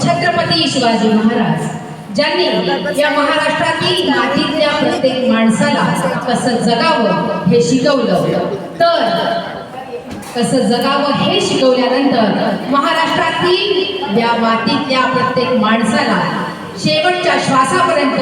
छत्रपती शिवाजी महाराज ज्यांनी या महाराष्ट्रातील मातीतल्या प्रत्येक माणसाला कसं जगावं हे शिकवलं तर कसं जगावं हे शिकवल्यानंतर महाराष्ट्रातील या मातीतल्या प्रत्येक माणसाला शेवटच्या श्वासापर्यंत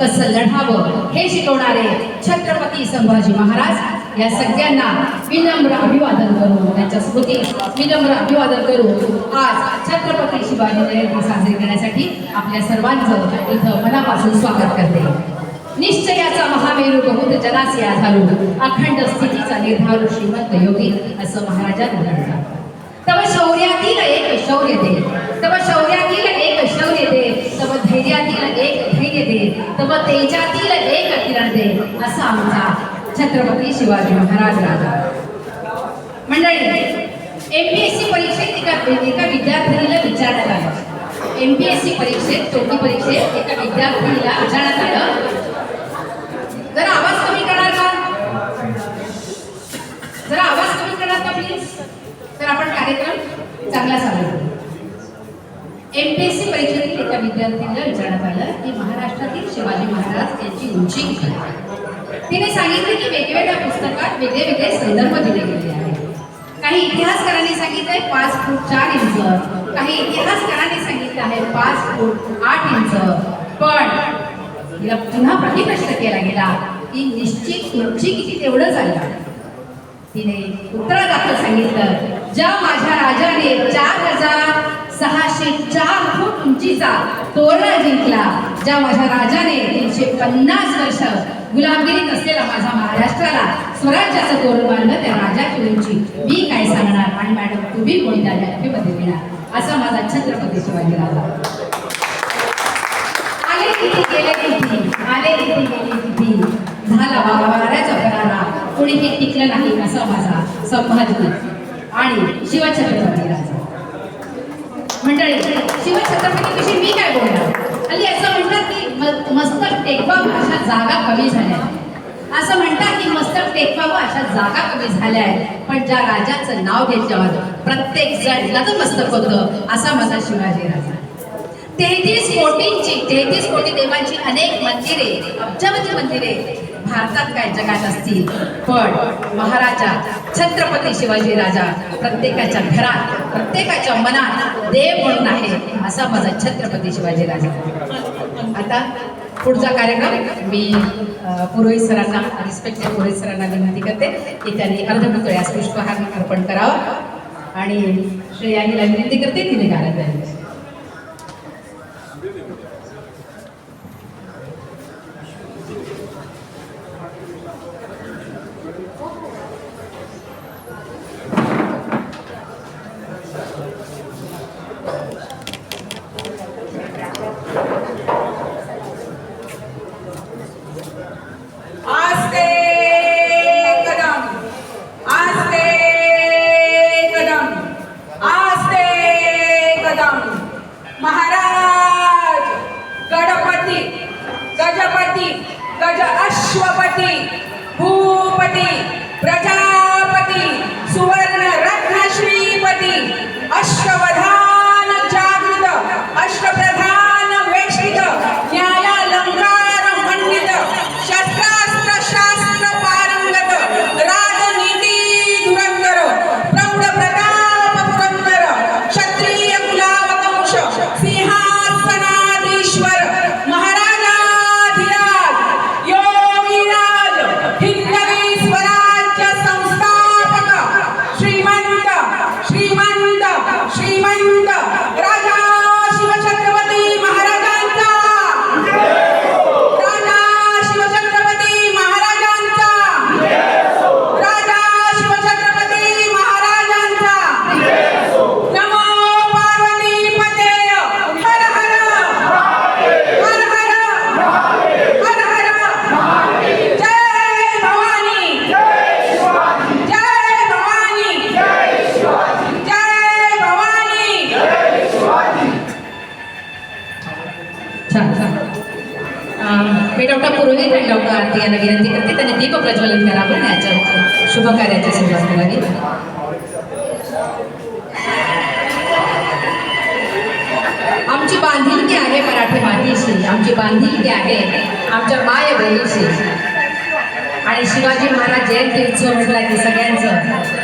कसं लढावं हे शिकवणारे छत्रपती संभाजी महाराज या सगळ्यांना विनम्र अभिवादन करून त्यांच्या स्मृती विनम्र अभिवादन करून आज छत्रपती शिवाजी जयंती साजरी करण्यासाठी आपल्या सर्वांचं इथं मनापासून स्वागत करते. निश्चयाचा महामेरू बहुत जनासी आधारू अखंड स्थितीचा निर्धारू श्रीमंत योगी असं महाराजांना म्हणतात तव शौर्यातील एक शौर्य दे. तव शौर्यातील एक शौर्य दे. तव धैर्यातील एक धैर्य दे. तव तेजातील एक किरण दे. असा आमचा छत्रपती शिवाजी महाराज राजा. मंडळी एमपीएससी परीक्षेत एका एका विद्यार्थिनीला विचारण्यात आलं. एमपीएससी परीक्षेत चौथी परीक्षेत एका विद्यार्थिनीला विचारण्यात आलं. जरा आवाज कमी करणार का? जरा आवाज कमी करणार का प्लीज तर आपण कार्यक्रम चांगला चालू एमपीएससी परीक्षेतील एका विद्यार्थ्यांना विचारण्यात आलं की महाराष्ट्रातील शिवाजी महाराज यांची उंची किती तिने सांगितले की वेगवेगळ्या पुस्तकात वेगळे वेगळे संदर्भ दिले गेले आहेत. काही इतिहासकारांनी सांगितलंय पाच फूट चार इंच. काही इतिहासकारांनी सांगितलं आहे पाच फूट आठ इंच. पण तिला पुन्हा प्रतिप्रश्न केला गेला की निश्चित उंची किती तेवढं झालं तिने उत्तरादाखल सांगितलं ज्या माझ्या राजाने चार हजार सहाशे चार फूट उंचीचा तोरणा जिंकला ज्या माझ्या राजाने तीनशे पन्नास वर्ष गुलामगिरीत असलेला माझा महाराष्ट्राला स्वराज्याचं तोरण मानलं त्या राजा उंची मी काय सांगणार? आणि मॅडम तुम्ही कोणत्या व्याख्येमध्ये घेणार असा माझा छत्रपती शिवाजी राजा. आले किती गेले किती आले किती गेले किती झाला बाबा वाऱ्याचा करारा. कोणीही टिकलं नाही असा माझा संभाजी. आणि शिवछत्रपती राजा. मंडळी शिवछत्रपतीविषयी मी काय बोलणार? हल्ली असं म्हणतात की मस्तक टेकवावं अशा जागा कमी झाल्या. असं म्हणतात की मस्तक टेकवावं अशा जागा कमी झाल्या आहेत. पण ज्या राजाचं नाव घेतल्यावर प्रत्येक जण मस्तक होतं असा माझा शिवाजी राजा. तेहतीस कोटींची तेहतीस कोटी देवांची अनेक मंदिरे अब्जावधी मंदिरे भारतात काय जगात असतील? पण महाराजा छत्रपती शिवाजी राजा प्रत्येकाच्या घरात प्रत्येकाच्या मनात देव म्हणून आहे असा माझा छत्रपती शिवाजी राजा. आता पुढचा कार्यक्रम मी पुरोहित सरांना रिस्पेक्टेड पुरोहित सरांना विनंती करते की त्यांनी अर्धपुतळ्यास पुष्पहार अर्पण करावा. आणि श्रेयानीला विनंती करते तिने गाणं द्यावी आहे मराठी मातीशी. आमची बांधिलकी आहे. आमच्या माय बहिणीशी. आणि शिवाजी महाराज जयंती उत्सव म्हटला की सगळ्यांचं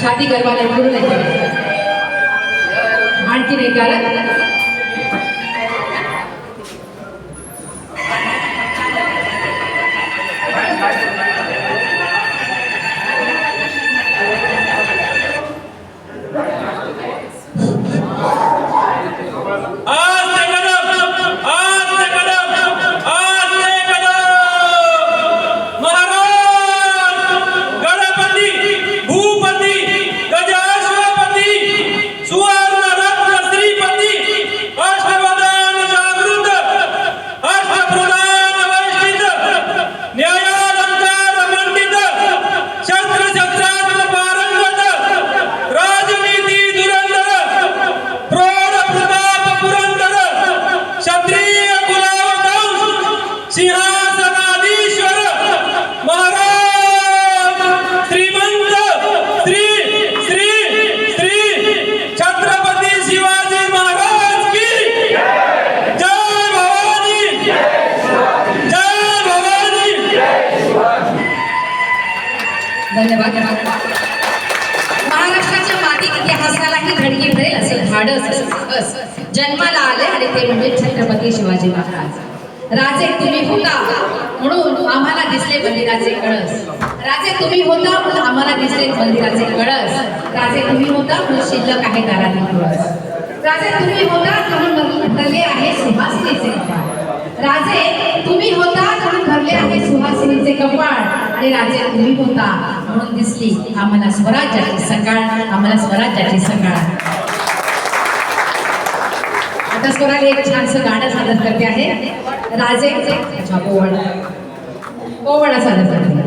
छाती गर्वाने पूर्ण केले आणखी एक कारण महाराष्ट्राच्या मातीत इतिहासालाही धडकी भरेल असं धाडस जन्माला आले आणि ते म्हणजे छत्रपती शिवाजी महाराज. राजे तुम्ही होता म्हणून आम्हाला दिसले मंदिराचे कळस. राजे तुम्ही होता म्हणून आम्हाला दिसले मंदिराचे कळस. राजे तुम्ही होता म्हणून शिल्लक आहे दारातील कळस राजे तुम्ही होता म्हणून भरले आहे सुहासिनीचे राजे तुम्ही होता म्हणून भरले आहे सुहासिनीचे कपाळ. आणि राजे तुम्ही होता म्हणून दिसली. आम्हाला स्वराज्याची सकाळ आम्हाला स्वराज्याची सकाळ. आता स्वराला एक छानसं गाणं सादर करते आहे. राजे अच्छा ओवळ. सादर करते.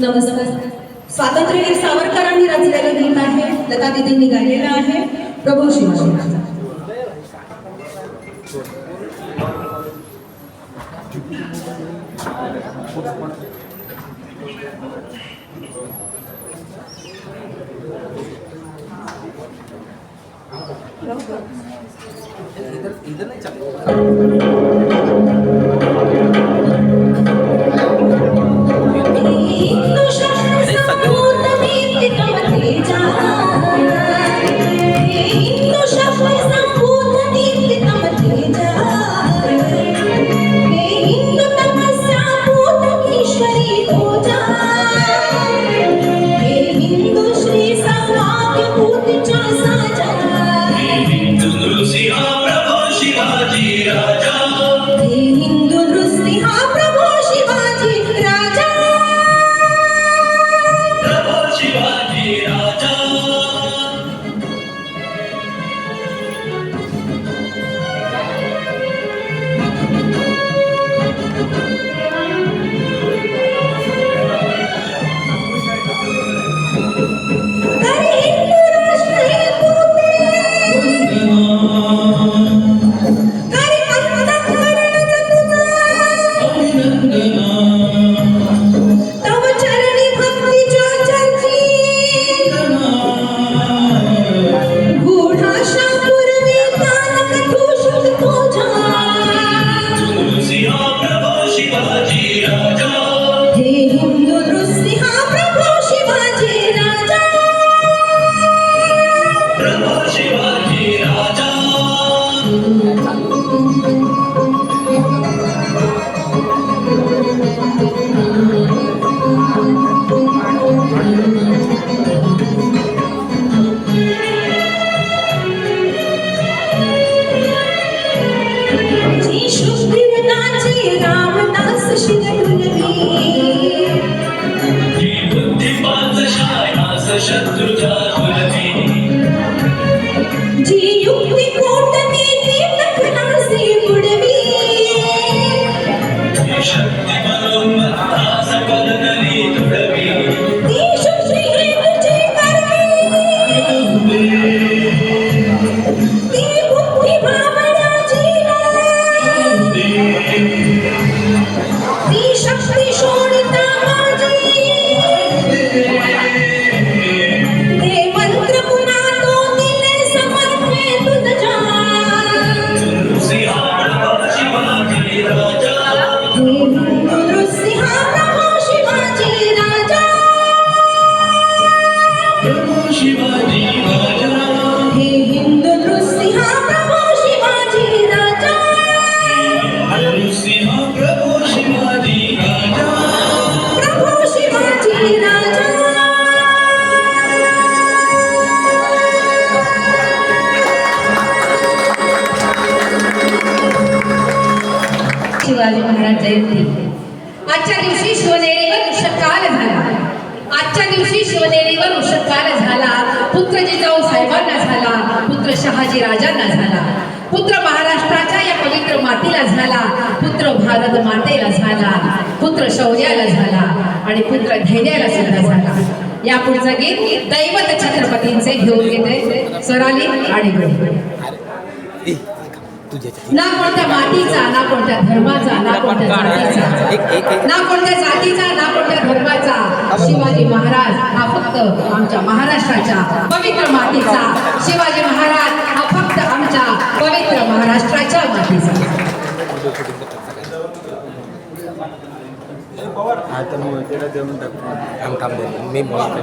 नमस्कार. स्वातंत्र्यवीर सावरकरांनी रचलेलं गीत आहे. लता दिदींनी गायलेलं आहे. प्रभू शिवाजी महाराज हिंदू शास्त्र संपूर्ण शिवाजी महाराज जयंती. आजच्या दिवशी शिवनेरीवर उषकाल झाला. आजच्या दिवशी शिवनेरीवर उषकाल झाला. पुत्र जिजाऊ साहेबांना झाला. पुत्र शहाजी राजांना झाला. पुत्र महाराष्ट्राच्या या पवित्र मातीला झाला. पुत्र भारत मातेला झाला. पुत्र शौर्याला झाला. आणि पुत्र धैर्याला सुद्धा झाला. या पुढचं गीत दैवत छत्रपतींचे घेऊन घेते सराली आणि ना कोणत्या मातीचा ना कोणत्या धर्माचा ना कोणत्या जातीचा. ना कोणत्या जातीचा ना कोणत्या धर्माचा. शिवाजी महाराज हा फक्त आमच्या महाराष्ट्राच्या पवित्र मातीचा. शिवाजी महाराज हा फक्त आमच्या पवित्र महाराष्ट्राच्या मातीचा. मी बोलतो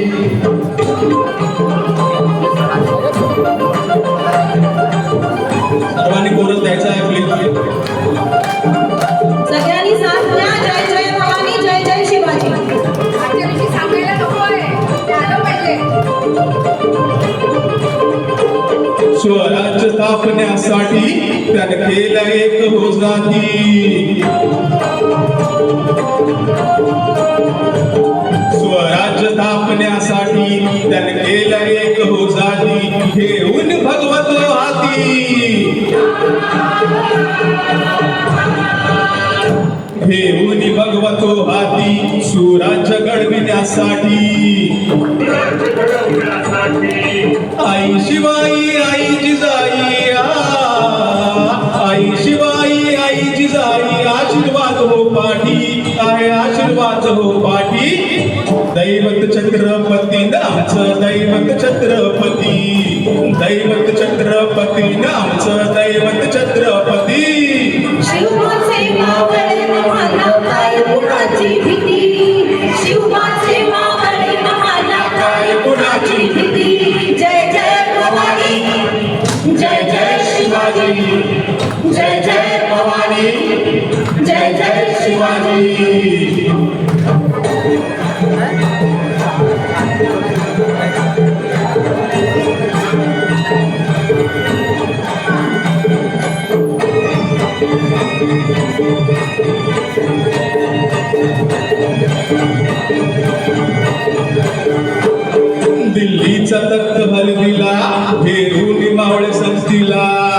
स्वराज्य स्थापण्यासाठी त्याने केलं एक हो जाती स्वराज्य स्थापण्यासाठी त्याने केलं एक हो जाती घेऊन भगवत हाती. घेऊन भगवतो हाती सुराज्य घडविण्यासाठी आई शिवाई आई जिजाई आई शिवाई आई जिजाई आशीर्वाद हो पाठी. काय आशीर्वाद हो पाठी. दैवत छत्रपती नाच दैवत छत्रपती. दैवत छत्रपती नाच दैवत छत्र भवानी जय जय शिवाजी. दिल्लीचा तख्त हलविला हेरून मावळे संस्थीला.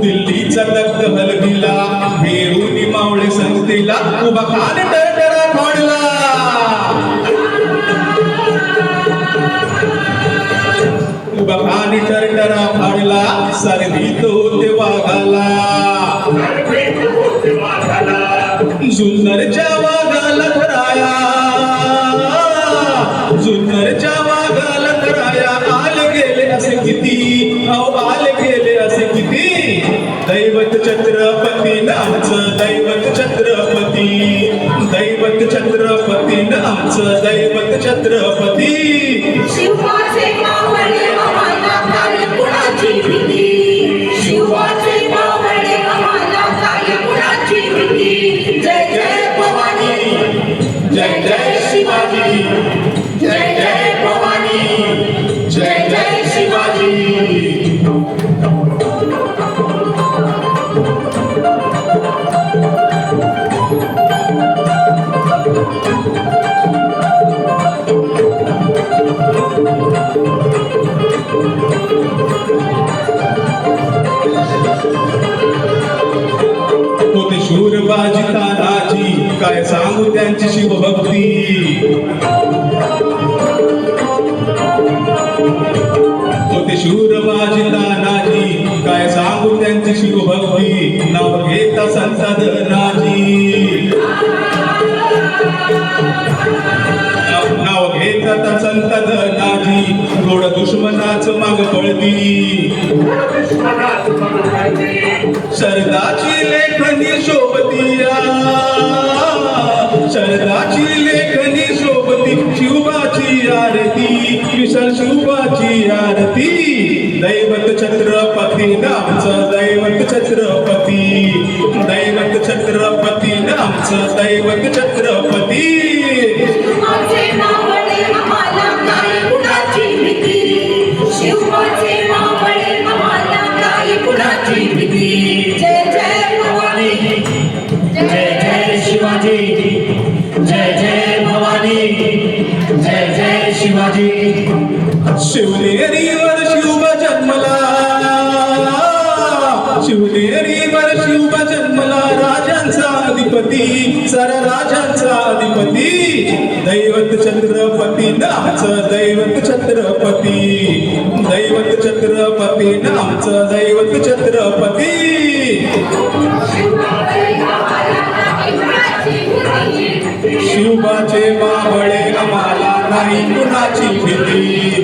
दिल्लीचा तख्त हलविला हेरून मावळे संस्थेला उभा खान टरटरा खोडला. उभा खान टरटरा फाडला सरलीत होते वाघाला. जुन्नरच्या वाघाला धराया. छत्रपती नामचं दैवत छत्रपती. शिवबाचे मावळे कुणाची भीती? होते शूर बाजी तानाजी. काय सांगू त्यांची शिवभक्ती? होते शूर बाजी तानाजी. काय सांगू त्यांची शिवभक्ती? नाव घेता संत धनाजी माग पळती शिवनेरीवर शिव जन्मला. शिवनेरीवर शिव जन्मला राजांचा अधिपती सर राजांचा अधिपती. दैवत छत्रपती नामचं दैवत छत्रपती. दैवत छत्रपती नामचं दैवत छत्रपती. शिवबाचे मावळे आम्हाला नाही कुणाची भीती.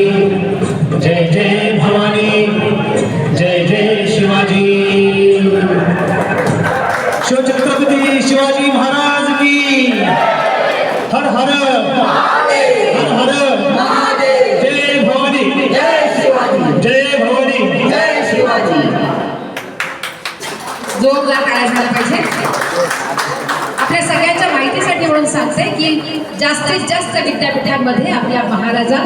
जोरदार टाळ्या झाल्या पाहिजे. आपल्या सगळ्यांच्या माहितीसाठी म्हणून सांगते की जास्तीत जास्त विद्यापीठांमध्ये आपल्या महाराजा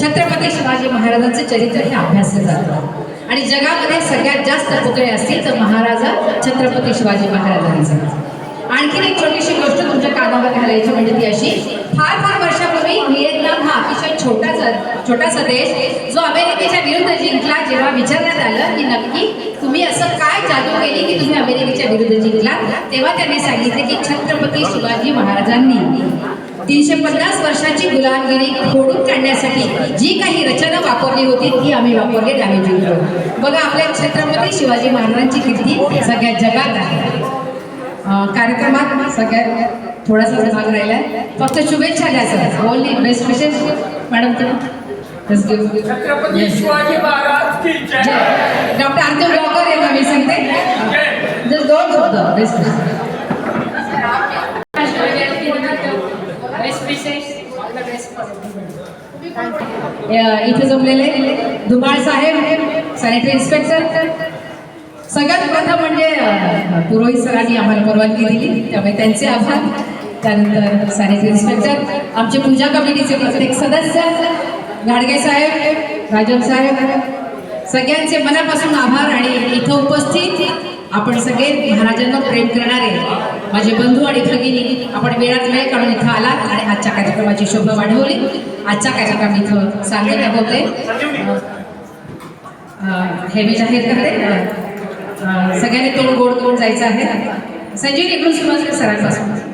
छत्रपती शिवाजी महाराजांचे चरित्र हे अभ्यासलं जातं. आणि जगामध्ये सगळ्यात जास्त पुतळे असतील तर महाराजा छत्रपती शिवाजी महाराजांचे. आणखीन एक छोटीशी गोष्ट तुमच्या कानावर घालायची म्हणजे ती अशी. फार फार वर्षापूर्वी व्हिएतनाम हा अतिशय छोटासा छोटासा देश जो अमेरिकेच्या विरुद्ध जिंकला जेव्हा विचारण्यात आलं की नक्की तुम्ही असं काय जादू केली की तुम्ही अमेरिकेच्या विरुद्ध जिंकला तेव्हा त्यांनी सांगितले की छत्रपती शिवाजी महाराजांनी तीनशे पन्नास वर्षाची गुलामगिरी खोडून काढण्यासाठी जी काही रचना वापरली होती ती आम्ही वापरली आम्ही जिंकलो बघा आपल्या छत्रपती शिवाजी महाराजांची कीर्ती सगळ्या जगात आहे. कार्यक्रमात सगळ्यात थोडासा भाग राहिलाय फक्त शुभेच्छा द्या सर ओनली बेस्ट विशेष मॅडम छत्रपती शिवाजी महाराज की जय. डॉक्टर अंतिम डॉक्टर यांना मी सांगते. जस्ट दोन शब्द बेस्ट इथे जमलेले. धुमाळ साहेब सॅनिटरी इन्स्पेक्टर सगळ्यात प्रथम म्हणजे पुरोहित सरांनी आम्हाला परवानगी दिली. त्यामुळे त्यांचे आभार. त्यानंतर सॅनिटरी इन्स्पेक्टर आमचे पूजा कमिटीचे प्रत्येक सदस्य घाडगे साहेब राजन साहेब सगळ्यांचे मनापासून आभार आणि इथं उपस्थित आपण सगळे महाराजांना प्रेम करणारे माझे बंधू आणि भगिनी आपण वेळात वेळ काढून इथं आलात आणि आजच्या कार्यक्रमाची शोभा वाढवली. आजचा कार्यक्रम इथं सांगत होते. हे मी जाहीर करते. सगळ्यांनी तोंड गोड तोंड जायचं आहे. संजीव निघून सुरुवात सरांपासून.